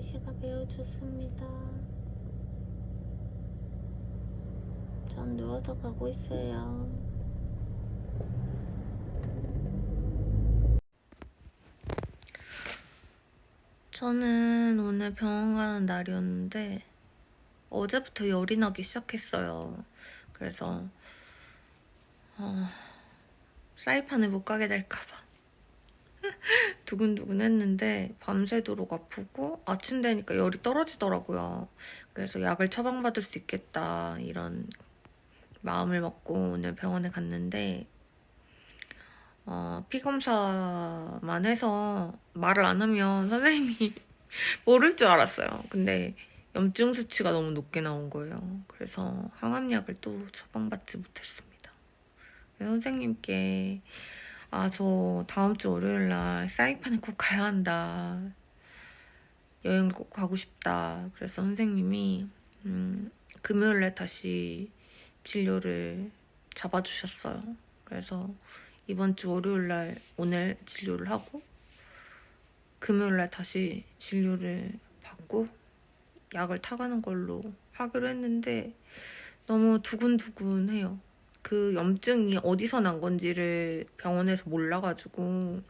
날씨가 매우 좋습니다. 전 누워서 가고 있어요. 저는 오늘 병원 가는 날이었는데 어제부터 열이 나기 시작했어요. 그래서 어, 사이판을 못 가게 될까봐 두근두근 했는데 밤새도록 아프고 아침 되니까 열이 떨어지더라고요. 그래서 약을 처방받을 수 있겠다 이런 마음을 먹고 오늘 병원에 갔는데 어, 피 검사만 해서 말을 안 하면 선생님이 모를 줄 알았어요. 근데 염증 수치가 너무 높게 나온 거예요. 그래서 항암약을 또 처방받지 못했습니다. 선생님께 아, 저 다음 주 월요일 날 사이판에 꼭 가야 한다. 여행을 꼭 가고 싶다. 그래서 선생님이 음, 금요일 날 다시 진료를 잡아주셨어요. 그래서 이번 주 월요일 날 오늘 진료를 하고 금요일 날 다시 진료를 받고 약을 타가는 걸로 하기로 했는데 너무 두근두근해요. 그 염증이 어디서 난 건지를 병원에서 몰라가지고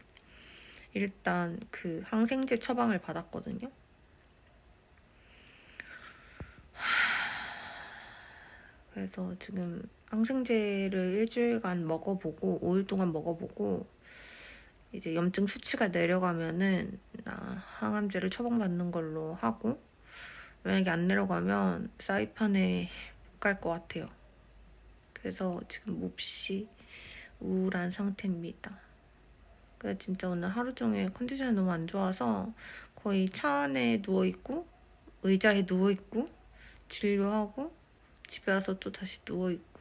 일단 그 항생제 처방을 받았거든요. 그래서 지금 항생제를 일주일간 먹어보고 5일 동안 먹어보고 이제 염증 수치가 내려가면은 나 항암제를 처방받는 걸로 하고 만약에 안 내려가면 사이판에 못 갈 것 같아요. 그래서 지금 몹시 우울한 상태입니다. 그래서 진짜 오늘 하루 종일 컨디션이 너무 안 좋아서 거의 차 안에 누워 있고 의자에 누워 있고 진료하고 집에 와서 또 다시 누워 있고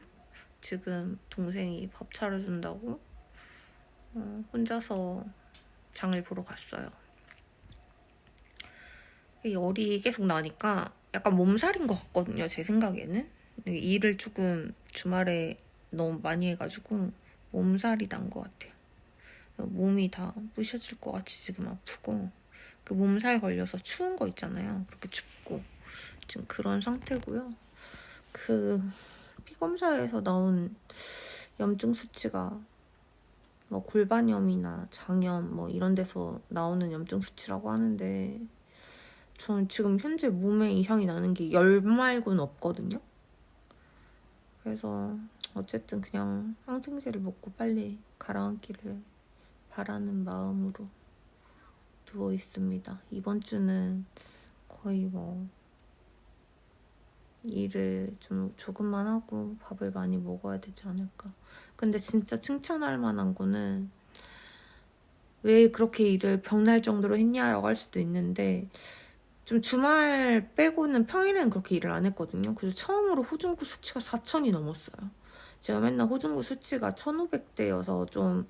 지금 동생이 밥 차려준다고 어, 혼자서 장을 보러 갔어요. 이 열이 계속 나니까 약간 몸살인 것 같거든요. 제 생각에는 일을 조금 주말에 너무 많이 해가지고 몸살이 난 것 같아요. 몸이 다 부셔질 것 같이 지금 아프고 그 몸살 걸려서 추운 거 있잖아요. 그렇게 춥고 지금 그런 상태고요. 그 피 검사에서 나온 염증 수치가 뭐 골반염이나 장염 뭐 이런 데서 나오는 염증 수치라고 하는데 저는 지금 현재 몸에 이상이 나는 게 열 말고는 없거든요. 그래서 어쨌든 그냥 항생제를 먹고 빨리 가라앉기를 바라는 마음으로 누워 있습니다. 이번 주는 거의 뭐 일을 좀 조금만 하고 밥을 많이 먹어야 되지 않을까. 근데 진짜 칭찬할 만한 거는 왜 그렇게 일을 병날 정도로 했냐라고 할 수도 있는데 좀 주말 빼고는 평일에는 그렇게 일을 안 했거든요. 그래서 처음으로 호중구 수치가 4천이 넘었어요. 제가 맨날 호중구 수치가 1500대여서 좀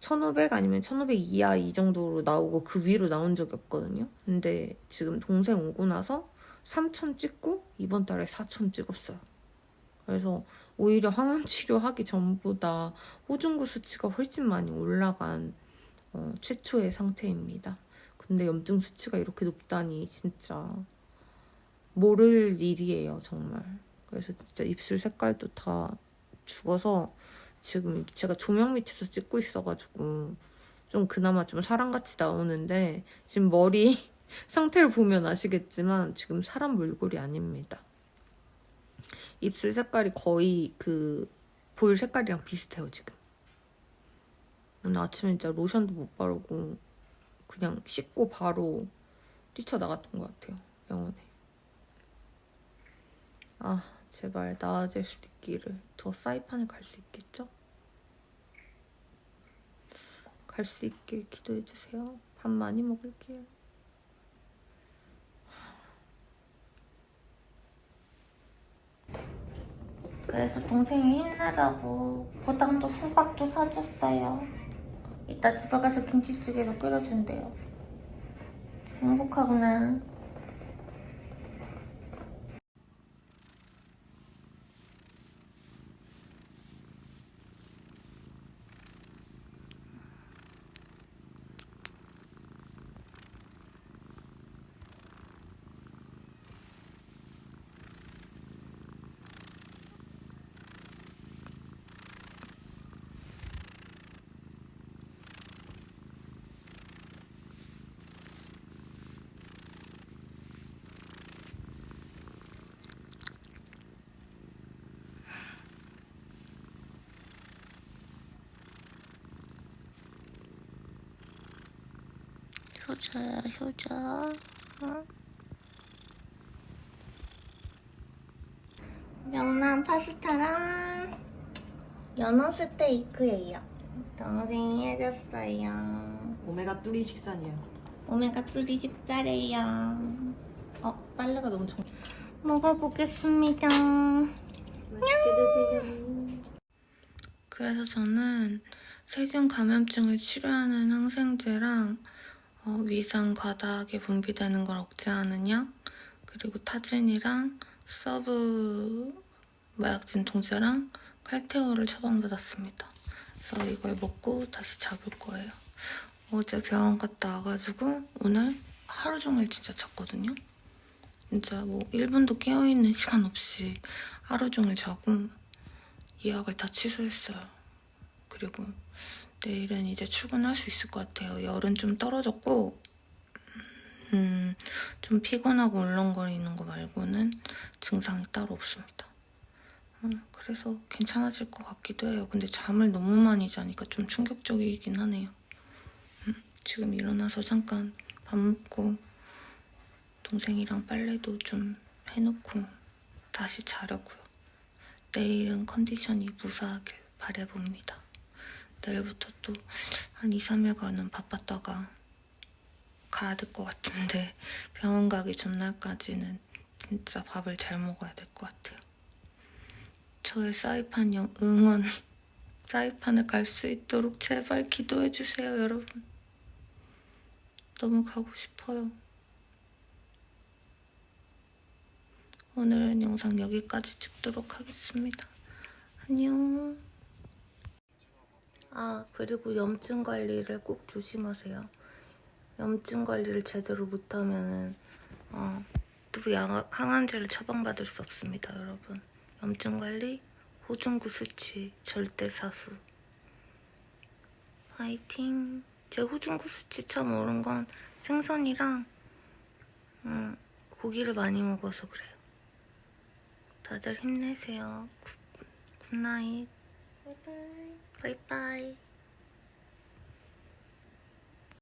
1500 아니면 1500 이하 이 정도로 나오고 그 위로 나온 적이 없거든요. 근데 지금 동생 오고 나서 3천 찍고 이번 달에 4천 찍었어요. 그래서 오히려 항암 치료하기 전보다 호중구 수치가 훨씬 많이 올라간 어, 최초의 상태입니다. 근데 염증 수치가 이렇게 높다니 진짜 모를 일이에요 정말. 그래서 진짜 입술 색깔도 다 죽어서 지금 제가 조명 밑에서 찍고 있어가지고 좀 그나마 좀 사람같이 나오는데 지금 머리 상태를 보면 아시겠지만 지금 사람 몰골이 아닙니다. 입술 색깔이 거의 그 볼 색깔이랑 비슷해요 지금. 오늘 아침에 진짜 로션도 못 바르고 그냥 씻고 바로 뛰쳐나갔던 것 같아요 병원에. 아 제발 나아질 수 있기를 저 사이판에 갈 수 있겠죠? 갈 수 있길 기도해주세요. 밥 많이 먹을게요. 그래서 동생이 힘내라고 보당도 수박도 사줬어요. 이따 집에 가서 김치찌개로 끓여준대요. 행복하구나. 효자야 효자 응? 명란 파스타랑 연어 스테이크예요 동생이 해줬어요 오메가 3 식산이에요. 오메가3 식사래요 어 빨래가 너무 정 먹어보겠습니다 맛있게 드세요. 그래서 저는 세균 감염증을 치료하는 항생제랑 어, 위산 과다하게 분비되는 걸 억제하는 약 그리고 타진이랑 서브 마약 진통제랑 칼테오를 처방받았습니다. 그래서 이걸 먹고 다시 잡을 거예요. 어제 병원 갔다 와가지고 오늘 하루 종일 진짜 잤거든요. 진짜 뭐 1분도 깨어있는 시간 없이 하루 종일 자고 예약을 다 취소했어요. 그리고 내일은 이제 출근할 수 있을 것 같아요. 열은 좀 떨어졌고, 음, 좀 피곤하고 울렁거리는 거 말고는 증상이 따로 없습니다. 음, 그래서 괜찮아질 것 같기도 해요. 근데 잠을 너무 많이 자니까 좀 충격적이긴 하네요. 음, 지금 일어나서 잠깐 밥 먹고 동생이랑 빨래도 좀 해놓고 다시 자려고요. 내일은 컨디션이 무사하길 바래봅니다. 내일부터 또 한 2, 3일간은 바빴다가 가야 될 것 같은데 병원 가기 전날까지는 진짜 밥을 잘 먹어야 될 것 같아요. 저의 사이판 영- 응원, 사이판에 갈 수 있도록 제발 기도해 주세요, 여러분. 너무 가고 싶어요. 오늘은 영상 여기까지 찍도록 하겠습니다. 안녕. 아, 그리고 염증 관리를 꼭 조심하세요. 염증 관리를 제대로 못하면은, 어, 또 양, 항암제를 처방받을 수 없습니다, 여러분. 염증 관리, 호중구 수치, 절대 사수. 화이팅. 제 호중구 수치 참 오른 건 생선이랑, 음, 고기를 많이 먹어서 그래요. 다들 힘내세요. 굿, 굿나잇. 바이바이. 바이바이.